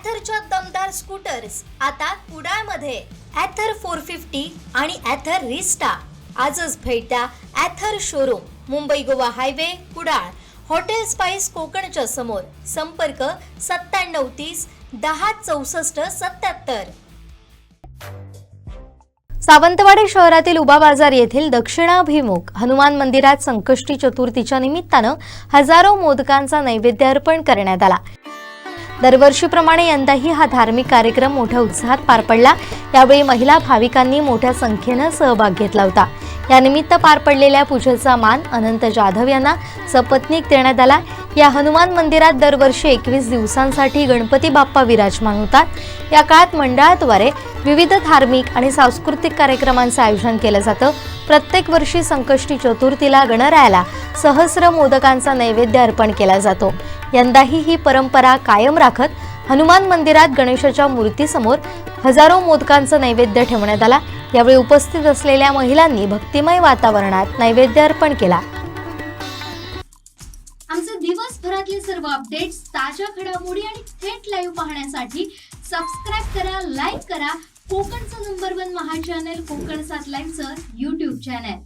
ॲथरच्या दमदार स्कूटर्स आता कुडाळमध्ये. ॲथर फोर फिफ्टी आणि ॲथर रिस्टा आजच भेट द्या Ather showroom Mumbai Goa highway Kudal. Hotel spice कोकणच्या समोर. संपर्क सत्त्याण्णव तीस दहा चौसष्ट सत्याहत्तर सावंतवाडी शहरातील उबा बाजार येथील दक्षिणाभिमुख हनुमान मंदिरात संकष्टी चतुर्थीच्या निमित्तानं हजारो मोदकांचा नैवेद्य अर्पण करण्यात आला. दरवर्षीप्रमाणे यंदाही हा धार्मिक कार्यक्रम मोठ्या उत्साहात पार पडला. यावेळी महिला भाविकांनी मोठ्या संख्येनं सहभाग घेतला होता. यानिमित्त पार पडलेल्या पूजेचा मान अनंत जाधव यांना सपत्नीक देण्यात आला. या हनुमान मंदिरात दरवर्षी एकवीस दिवसांसाठी गणपती बाप्पा विराजमान होतात. या काळात मंडळाद्वारे विविध धार्मिक आणि सांस्कृतिक कार्यक्रमांचं आयोजन केलं जातं. प्रत्येक वर्षी संकष्टी चतुर्थीला गणरायाला सहस्र मोदकांचा नैवेद्य अर्पण केला जातो. यंदाही ही परंपरा कायम राखत हनुमान मंदिरात गणेशाच्या मूर्तीसमोर हजारो मोदकांचं नैवेद्य ठेवण्यात आला. यावेळी उपस्थित असलेल्या महिलांनी भक्तिमय वातावरणात नैवेद्य अर्पण केला. आमचे दिवसभरातले सर्व अपडेट्स ताज्या घडामोडी आणि थेट लाईव्ह पाहण्यासाठी सबस्क्राईब करा लाईक करा. कोकणचं नंबर वन महा चॅनल कोकण सात लाईव्हचं युट्यूब चॅनल